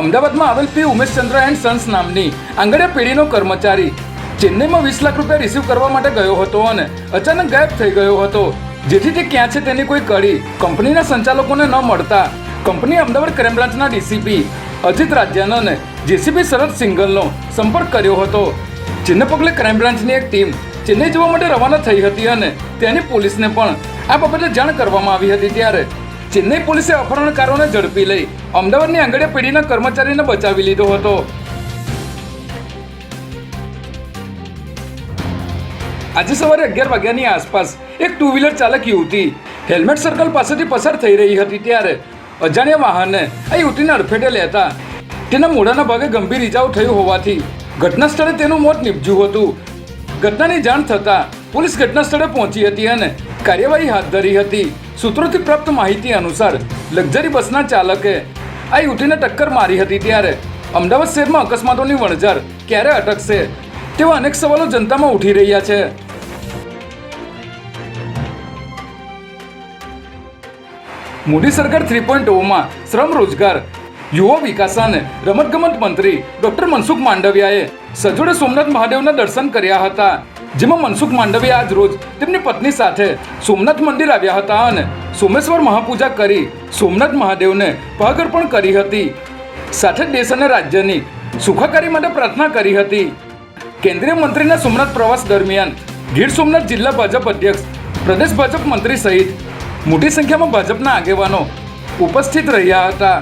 અમદાવાદમાં આવેલ પી ઉમેશચંદ્ર and Sons નામની આંગણિયા પેઢીનો કર્મચારી, ચેન્નઈમાં વીસ લાખ રૂપિયા રિસીવ કરવા માટે ગયો હતો અને અચાનક ગાયબ થઈ ગયો હતો. જેથી તે ક્યાં છે તેની કોઈ કડી કંપનીના સંચાલકોને ન મળતા. કંપની અમદાવાદ ક્રાઇમ બ્રાન્ચના ડીસીપી, અજીત રાજ્યાન અને જેસીબી શરદ સિંગલનો સંપર્ક કર્યો હતો. જેને પગલે ક્રાઇમ બ્રાન્ચની એક ટીમ ચેન્નઈ જવા માટે રવાના થઈ હતી અને તેની પોલીસને પણ આ બાબતે જાણ કરવામાં આવી હતી ત્યારે ચેન્નઈ પોલીસે અપહરણકારોને ઝડપી લઈ અમદાવાદની આંગણે પેઢીના કર્મચારીને બચાવી લીધો હતો. આજે સવારે અગિયાર વાગ્યાની આસપાસ એક ટુ વ્હીલર ચાલક યુવતી હેલ્મેટ સર્કલ પાસેથી પસાર થઈ રહી હતી ત્યારે અજાણ્યા વાહને આ યુવતીને અડફેટે લેતા તેના મોઢાના ભાગે ગંભીર ઇજાઓ થઈ હોવાથી ઘટના સ્થળે તેનું મોત નીપજ્યું હતું. ઘટનાની જાણ થતાં પોલીસ ઘટના સ્થળે પહોંચી હતી અને કાર્યવાહી હાથ ધરી હતી. સૂત્રોથી પ્રાપ્ત માહિતી અનુસાર, લક્ઝરી બસના ચાલકે આ યુવતીને ટક્કર મારી હતી ત્યારે અમદાવાદ શહેરમાં અકસ્માતોની વણઝાર ક્યારે અટકશે તેવા અનેક સવાલો જનતામાં ઉઠી રહ્યા છે. મોદી સરકાર થ્રી પોઈન્ટ ઓમાં શ્રમ રોજગાર, યુવા વિકાસ અને રમતગમત મંત્રી ડોક્ટર મનસુખ માંડવિયાએ સજોડે સોમનાથ મહાદેવના દર્શન કર્યા હતા. જેમાં મનસુખ માંડવીએ આજ રોજ તેમની પત્ની સાથે સોમનાથ મંદિર આવ્યા હતા અને સોમેશ્વર મહાપૂજા કરી સોમનાથ મહાદેવને પગ કરી હતી. સાથે દેશ અને રાજ્યની સુખાકારી માટે પ્રાર્થના કરી હતી. કેન્દ્રીય મંત્રીના સોમનાથ પ્રવાસ દરમિયાન ગીર સોમનાથ જિલ્લા ભાજપ અધ્યક્ષ, પ્રદેશ ભાજપ મંત્રી સહિત મોટી સંખ્યામાં ભાજપના આગેવાનો ઉપસ્થિત રહ્યા હતા.